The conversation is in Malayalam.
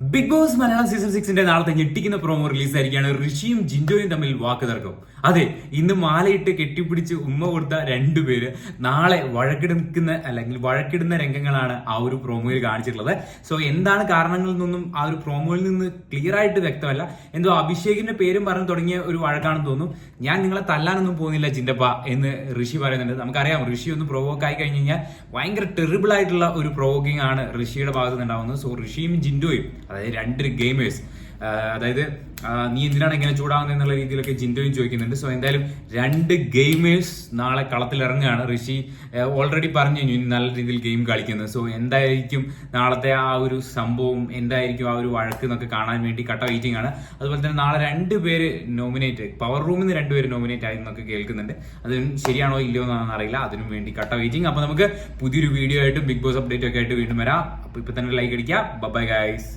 ബിഗ് ബോസ് മലയാളം സീസൺ സിക്സിന്റെ നാളത്തെ ഞെട്ടിക്കുന്ന പ്രോമോ റിലീസ് ഋഷിയും ജിൻഡോയും തമ്മിൽ വാക്ക് തർക്കം അതെ ഇന്ന് മാലയിട്ട് കെട്ടിപ്പിടിച്ച് ഉമ്മ കൊടുത്ത രണ്ടുപേര് നാളെ വഴക്കിടുക്കുന്ന അല്ലെങ്കിൽ വഴക്കിടുന്ന രംഗങ്ങളാണ് ആ ഒരു പ്രോമോയിൽ കാണിച്ചിട്ടുള്ളത്. സോ എന്താണ് കാരണങ്ങളിൽ നിന്നും ആ ഒരു പ്രോമോയിൽ നിന്ന് ക്ലിയർ ആയിട്ട് വ്യക്തമല്ല. എന്തോ അഭിഷേകിന്റെ പേരും പറഞ്ഞു തുടങ്ങിയ ഒരു വഴക്കാണെന്ന് തോന്നുന്നു ഞാൻ നിങ്ങളെ തല്ലാനൊന്നും പോകുന്നില്ല ചിന്തപ്പ എന്ന് ഋഷി പറയുന്നുണ്ട്. നമുക്കറിയാം ഋഷി ഒന്ന് പ്രൊവോക്ക് ആയി കഴിഞ്ഞു കഴിഞ്ഞാൽ ഭയങ്കര ടെറിബിൾ ആയിട്ടുള്ള ഒരു പ്രൊവോക്കിംഗ് ആണ് ഋഷിയുടെ ഭാഗത്ത് നിന്നുണ്ടാവുന്നത് സോ ഋഷിയും ജിൻഡോയും അതായത് രണ്ട് ഗെയിമേഴ്സ് അതായത് നീ എന്തിനാണ് ഇങ്ങനെ ചൂടാവുന്നത് എന്നുള്ള രീതിയിലൊക്കെ ജിൻഡോയും ചോദിക്കുന്നുണ്ട്. സോ എന്തായാലും രണ്ട് ഗെയിമേഴ്സ് നാളെ കളത്തിൽ ഇറങ്ങുകയാണ് ഋഷി ഓൾറെഡി പറഞ്ഞു കഴിഞ്ഞു നല്ല രീതിയിൽ ഗെയിം കളിക്കുന്നത് സോ എന്തായിരിക്കും നാളത്തെ ആ ഒരു സംഭവം? എന്തായിരിക്കും ആ ഒരു വഴക്ക് എന്നൊക്കെ കാണാൻ വേണ്ടി കട്ട വെയിറ്റിംഗ് ആണ്. അതുപോലെ തന്നെ നാളെ രണ്ട് പേര് നോമിനേറ്റ് പവർ റൂമിൽ നിന്ന് രണ്ടുപേര് നോമിനേറ്റ് ആയി എന്നൊക്കെ കേൾക്കുന്നുണ്ട്. അത് ശരിയാണോ ഇല്ലയോ എന്നാണെന്ന് അറിയില്ല. അതിനും വേണ്ടി കട്ട വെയിറ്റിംഗ് അപ്പോൾ നമുക്ക് പുതിയൊരു വീഡിയോ ആയിട്ടും ബിഗ് ബോസ് അപ്ഡേറ്റ് ഒക്കെ ആയിട്ട് വീണ്ടും വരാം. അപ്പോൾ ഇപ്പൊ തന്നെ ലൈക്ക് അടിക്കുക. Bye guys